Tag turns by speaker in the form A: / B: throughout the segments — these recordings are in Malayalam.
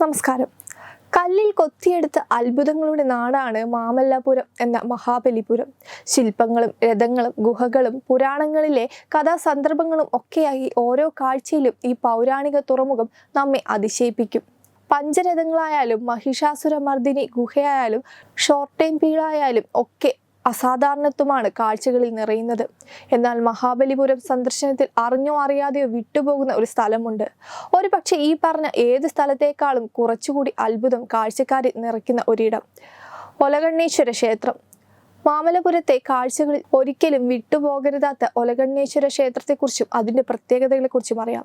A: നമസ്കാരം. കല്ലിൽ കൊത്തിയെടുത്ത അത്ഭുതങ്ങളുടെ നാടാണ് മാമല്ലാപുരം എന്ന മഹാബലിപുരം. ശില്പങ്ങളും രഥങ്ങളും ഗുഹകളും പുരാണങ്ങളിലെ കഥാസന്ദർഭങ്ങളും ഒക്കെയായി ഓരോ കാഴ്ചയിലും ഈ പൗരാണിക തുറമുഖം നമ്മെ അതിശയിപ്പിക്കും. പഞ്ചരഥങ്ങളായാലും മഹിഷാസുരമർദിനി ഗുഹയായാലും ഷോർട്ട് ടൈം പീളായാലും ഒക്കെ അസാധാരണത്വമാണ് കാഴ്ചകളിൽ നിറയുന്നത്. എന്നാൽ മഹാബലിപുരം സന്ദർശനത്തിൽ അറിഞ്ഞോ അറിയാതെയോ വിട്ടുപോകുന്ന ഒരു സ്ഥലമുണ്ട്. ഒരു പക്ഷേ ഈ പറഞ്ഞ ഏത് സ്ഥലത്തേക്കാളും കുറച്ചുകൂടി അത്ഭുതം കാഴ്ചക്കാരെ നിറയ്ക്കുന്ന ഒരിടം. ഒലകണ്ണീശ്വര ക്ഷേത്രം. മാമലപുരത്തെ കാഴ്ചകളിൽ ഒരിക്കലും വിട്ടുപോകരുതാത്ത ഒലകണ്ണേശ്വര ക്ഷേത്രത്തെക്കുറിച്ചും അതിന്റെ പ്രത്യേകതകളെക്കുറിച്ചും അറിയാം.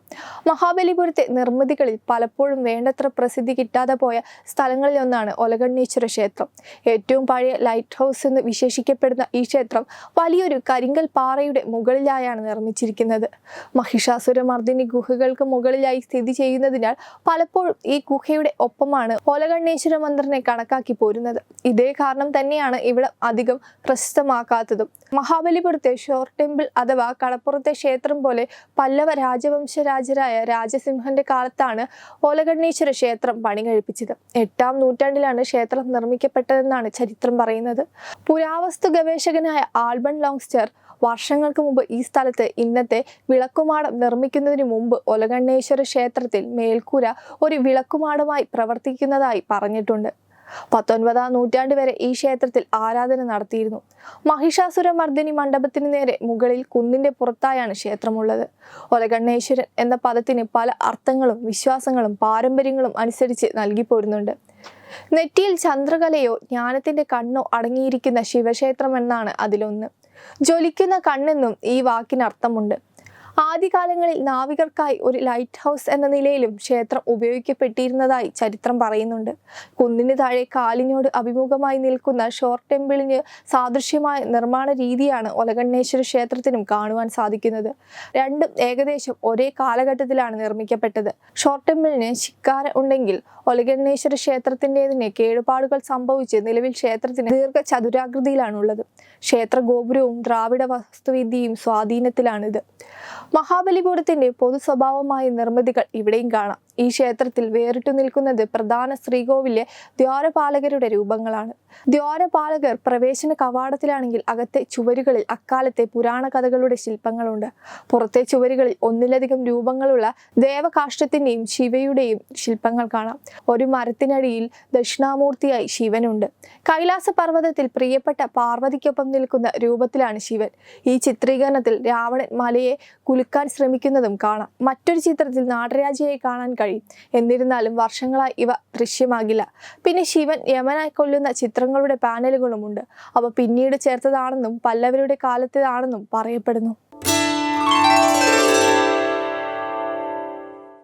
A: മഹാബലിപുരത്തെ നിർമ്മിതികളിൽ പലപ്പോഴും വേണ്ടത്ര പ്രസിദ്ധി കിട്ടാതെ പോയ സ്ഥലങ്ങളിൽ ഒന്നാണ് ഒലകണ്ണേശ്വര ക്ഷേത്രം. ഏറ്റവും പഴയ ലൈറ്റ് ഹൗസ് എന്ന് വിശേഷിക്കപ്പെടുന്ന ഈ ക്ഷേത്രം വലിയൊരു കരിങ്കൽ പാറയുടെ മുകളിലായാണ് നിർമ്മിച്ചിരിക്കുന്നത്. മഹിഷാസുരമർദ്ദിനി ഗുഹകൾക്ക് മുകളിലായി സ്ഥിതി ചെയ്യുന്നതിനാൽ പലപ്പോഴും ഈ ഗുഹയുടെ ഒപ്പമാണ് ഒലകണ്ണേശ്വര മന്ദിറിനെ കണക്കാക്കി പോരുന്നത്. ഇതേ കാരണം തന്നെയാണ് ഇവിടെ അധികം പ്രശസ്തമാക്കാത്തതും. മഹാബലിപുരത്തെ ഷോർ ടെമ്പിൾ അഥവാ കടപ്പുറത്തെ ക്ഷേത്രം പോലെ പല്ലവ രാജവംശ രാജരായ രാജസിംഹന്റെ കാലത്താണ് ഓലകണ്ണീശ്വര ക്ഷേത്രം പണി കഴിപ്പിച്ചത് എട്ടാം നൂറ്റാണ്ടിലാണ് ക്ഷേത്രം നിർമ്മിക്കപ്പെട്ടതെന്നാണ് ചരിത്രം പറയുന്നത്. പുരാവസ്തു ഗവേഷകനായ ആൽബൺ ലോങ്സ്റ്റർ വർഷങ്ങൾക്ക് മുമ്പ് ഈ സ്ഥലത്ത് ഇന്നത്തെ വിളക്കുമാടം നിർമ്മിക്കുന്നതിന് മുമ്പ് ഒലകണ്ണേശ്വര ക്ഷേത്രത്തിൽ മേൽക്കൂര ഒരു വിളക്കുമാടമായി പ്രവർത്തിക്കുന്നതായി പറഞ്ഞിട്ടുണ്ട്. പത്തൊൻപതാം നൂറ്റാണ്ട് വരെ ഈ ക്ഷേത്രത്തിൽ ആരാധന നടത്തിയിരുന്നു. മഹിഷാസുര മർദ്ദിനി മണ്ഡപത്തിന് നേരെ മുകളിൽ കുന്നിന്റെ പുറത്തായാണ് ക്ഷേത്രമുള്ളത്. ഒലകണ്ണേശ്വരൻ എന്ന പദത്തിന് പല അർത്ഥങ്ങളും വിശ്വാസങ്ങളും പാരമ്പര്യങ്ങളും അനുസരിച്ച് നൽകി പോരുന്നുണ്ട്. നെറ്റിയിൽ ചന്ദ്രകലയോ ജ്ഞാനത്തിന്റെ കണ്ണോ അടങ്ങിയിരിക്കുന്ന ശിവക്ഷേത്രം എന്നാണ് അതിലൊന്ന്. ജ്വലിക്കുന്ന കണ്ണെന്നും ഈ വാക്കിന് അർത്ഥമുണ്ട് ആദ്യകാലങ്ങളിൽ നാവികർക്കായി ഒരു ലൈറ്റ് ഹൗസ് എന്ന നിലയിലും ക്ഷേത്രം ഉപയോഗിക്കപ്പെട്ടിരുന്നതായി ചരിത്രം പറയുന്നുണ്ട്. കുന്നിന് താഴെ കാലിനോട് അഭിമുഖമായി നിൽക്കുന്ന ഷോർ ടെമ്പിളിന് സാദൃശ്യമായ നിർമ്മാണ രീതിയാണ് ഒലകണ്ണേശ്വര ക്ഷേത്രത്തിനും കാണുവാൻ സാധിക്കുന്നത്. രണ്ടും ഏകദേശം ഒരേ കാലഘട്ടത്തിലാണ് നിർമ്മിക്കപ്പെട്ടത്. ഷോർ ടെമ്പിളിന് ശിക്കാര ഉണ്ടെങ്കിൽ ഒലകണ്ണേശ്വര ക്ഷേത്രത്തിന്റെതിന് കേടുപാടുകൾ സംഭവിച്ച് നിലവിൽ ക്ഷേത്രത്തിന് ദീർഘ ചതുരാകൃതിയിലാണുള്ളത് ക്ഷേത്ര ഗോപുരവും ദ്രാവിഡ വാസ്തുവിദ്യയും സ്വാധീനത്തിലാണിത്. മഹാബലിപുരത്തിന്റെ പൊതു സ്വഭാവമായ നിർമ്മിതികൾ ഇവിടെയും കാണാം. ഈ ക്ഷേത്രത്തിൽ വേറിട്ടു നിൽക്കുന്നത് പ്രധാന ശ്രീകോവിലെ ദ്വാരപാലകരുടെ രൂപങ്ങളാണ്. ദ്വാരപാലകർ പ്രവേശന കവാടത്തിലാണെങ്കിൽ അകത്തെ ചുവരുകളിൽ അക്കാലത്തെ പുരാണ കഥകളുടെ ശില്പങ്ങളുണ്ട്. പുറത്തെ ചുവരുകളിൽ ഒന്നിലധികം രൂപങ്ങളുള്ള ദേവകാഷ്ടത്തിന്റെയും ശിവയുടെയും ശില്പങ്ങൾ കാണാം. ഒരു മരത്തിനടിയിൽ ദക്ഷിണാമൂർത്തിയായി ശിവനുണ്ട്. കൈലാസ പർവതത്തിൽ പ്രിയപ്പെട്ട പാർവതിക്കൊപ്പം നിൽക്കുന്ന രൂപത്തിലാണ് ശിവൻ. ഈ ചിത്രീകരണത്തിൽ രാവണൻ മലയെ കുലുക്കാൻ ശ്രമിക്കുന്നതും കാണാം. മറ്റൊരു ചിത്രത്തിൽ നാടരാജയെ കാണാൻ കഴിയും. എന്നിരുന്നാലും വർഷങ്ങളായി ഇവ ദൃശ്യമാകില്ല. പിന്നെ ശിവൻ യമനായി കൊല്ലുന്ന ചിത്രങ്ങളുടെ പാനലുകളുമുണ്ട്. അവ പിന്നീട് ചേർത്തതാണെന്നും പല്ലവരുടെ കാലത്തേതാണെന്നും പറയപ്പെടുന്നു.